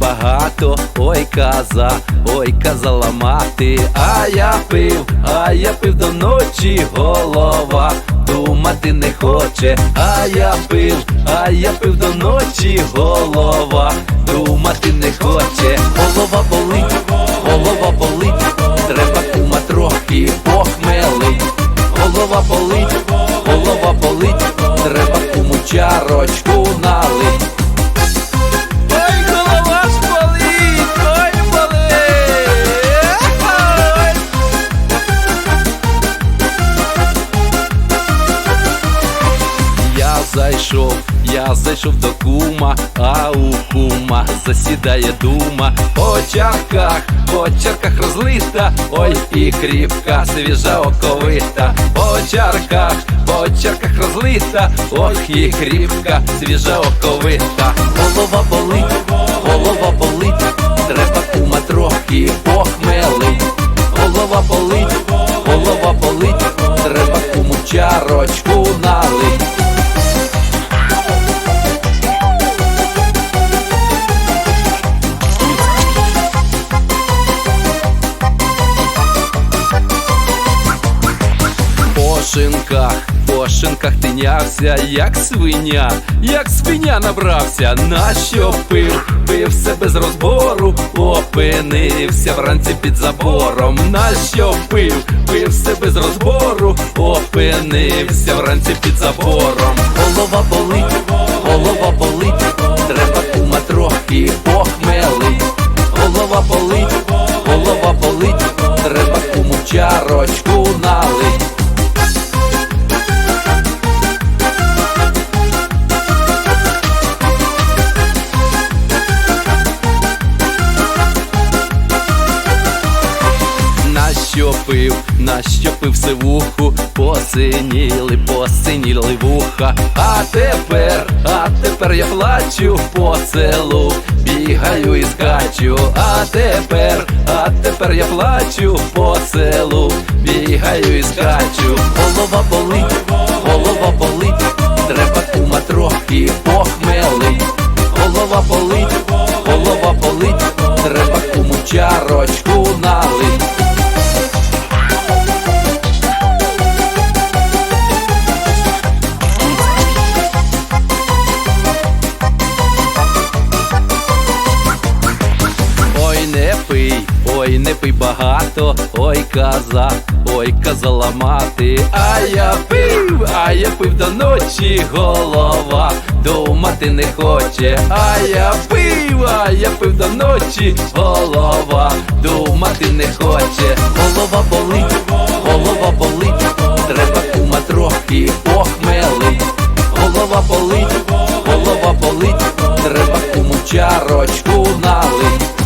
багато, ой каза, ой казала мати, а я пив, а я пив до ночі, голова думати не хоче, а я пив, а я пив до ночі, голова думати не хоче, голова болить, голова болить, треба кума трохи похмелить, голова болить, голова болить, треба куму чарочку налить. Зайшов, я зайшов до кума, а у кума засідає дума. По чарках, по чарках розлита, ой і кріпка, свіжа оковита. По чарках, по чарках розлита, ох і кріпка, свіжа оковита. Голова болить, голова болить, треба кума трохи похмелить. Голова болить, голова болить, треба куму чарочку шинках, по тинявся, як свиня, як свиня набрався, на що пив, пив все без розбору, опинився вранці під забором, на що пив, пив все без розбору, опинився вранці під забором. Голова болить, голова болить, треба кума трохи похмелить. Голова болить, голова болить, треба куму чарочку На що пив, на що пив сивуху, посиніли, посиніли вуха. А тепер, а тепер я плачу по селу, бігаю і скачу. А тепер, а тепер я плачу по селу, бігаю і скачу. Голова болить, голова болить, треба кума трохи похмелить. Голова болить, голова болить, треба куму чарочку налить. Пий, ой, не пий багато, ой, каза, ой, казала мати, а я пив, а я пив до ночі, голова думати не хоче, а я пив, а я пив до ночі, голова думати не хоче, голова болить, голова болить, треба кума трохи похмелить, голова болить, голова болить, треба куму чарочку налить.